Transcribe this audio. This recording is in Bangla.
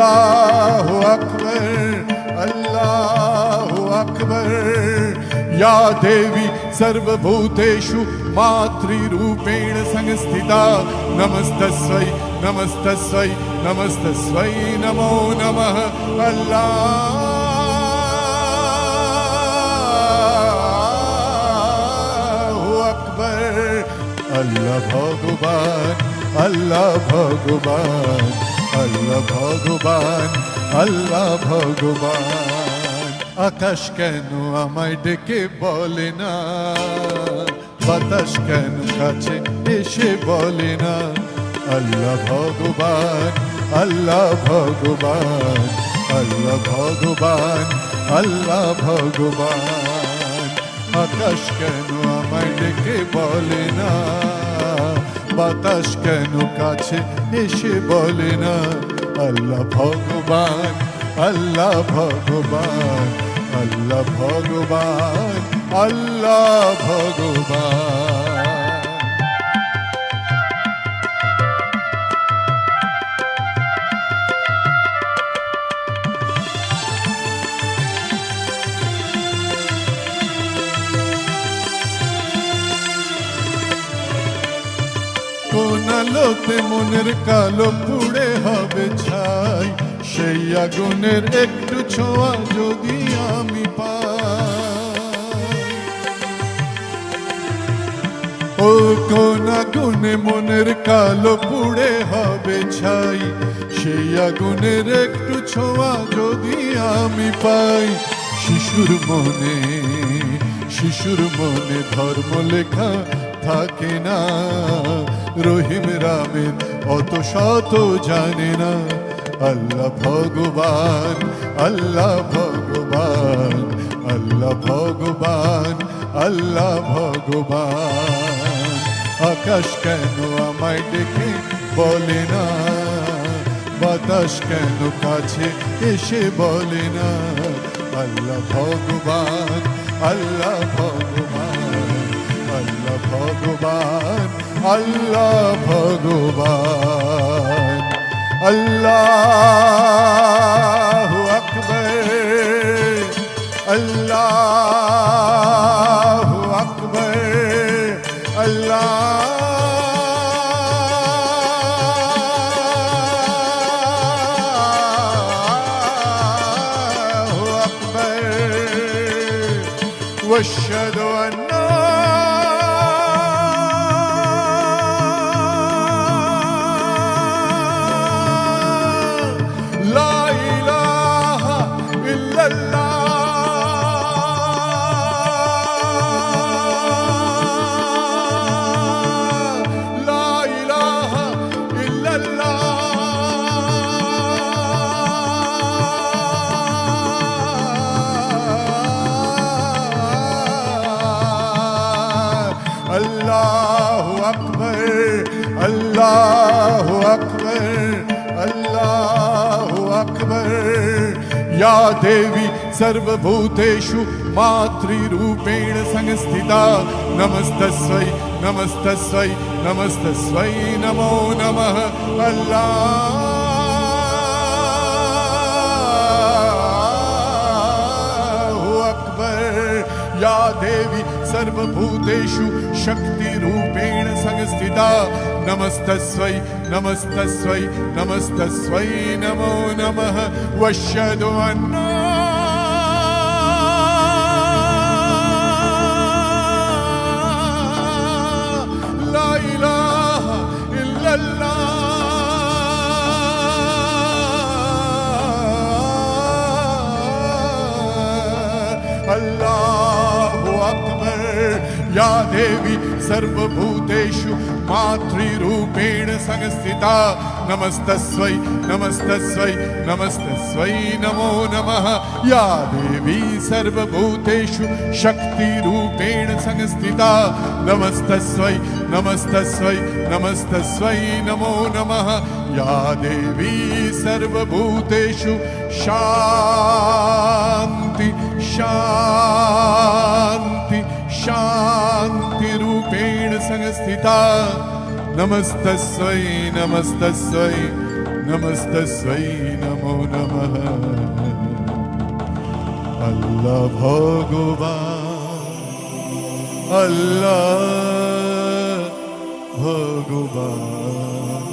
अल्लाह अकबर अल्लाह अकबर या देवी सर्वभूतेषु मातृरूपेण संस्थिता नमस्तस्वै नमस्तस्वै नमस्तस्वै नमो नमः अल्लाह अकबर अल्लाह भगवान अल्लाह भगवान আল্লাহ ভগবান আল্লাহ ভগবান। আকাশ কেন আমায় ডেকে বলে না? বাতাস কেন কাছে এসে বলে না? আল্লাহ ভগবান আল্লাহ ভগবান আল্লাহ ভগবান আল্লাহ ভগবান। আকাশ কেন আমায় ডেকে বলে না? বাতাস কেন কাছে এসে বলে না? আল্লাহ ভগবান আল্লাহ ভগবান আল্লাহ ভগবান আল্লাহ ভগবান। আলোতে মনের কালো পুড়ে হবে ছাই। সেই আগুনের একটু ছোঁয়া যদি আমি পাই। ও কোন আগুনে মনের কালো পুড়ে হবে ছাই। সেই আগুনের একটু ছোঁয়া যদি আমি পাই। শিশুর মনে শিশুর মনে ধর্ম লেখা থাকে না। রহিম রামের অত শত জানে না। আল্লাহ ভগবান আল্লাহ ভগবান আল্লাহ ভগবান আল্লাহ ভগবান। আকাশ কেন আমায় ডেকে বলে না? বাতাস কেন কাছে এসে বলে না? আল্লাহ ভগবান আল্লাহ ভগবান। আল্লাহ ভগবান আল্লাহ ভগবান আল্লাহ আকবর আল্লাহ আকবর আল্লাহ আকবর واشهد ان अल्लाह अकबर अल्लाह अकबर या देवी सर्वभूतेषु मातृरूपेण संस्थिता नमस्तस्वै नमस्तस्वै नमस्तस्वै नमो नमः अल्लाह या देवी सर्वभूतेषु शक्तिरूपेण संस्थिता नमस्तस्वै नमस्तस्वै नमस्तस्वै नमो नमः वश्यदु अन्ना ला इलाहा इल्लल्लाह अल्लाहु अकबर या देवी सर्वभूतेषु मातृरूपेण संस्थिता नमस्तस्वै नमस्तस्वै नमस्तस्वै नमो नमः। या देवी सर्वभूतेषु शक्तिरूपेण संस्थिता नमस्तस्वै नमस्तस्वै नमस्तस्वै नमो नमः। या देवी सर्वभूतेषु शान्ति शान्ति शान्तिरूपेण संस्थिता नमस्तस्यै नमस्तस्यै नमस्तस्यै नमो नमः अल्ला भगवान अल्ला भगवान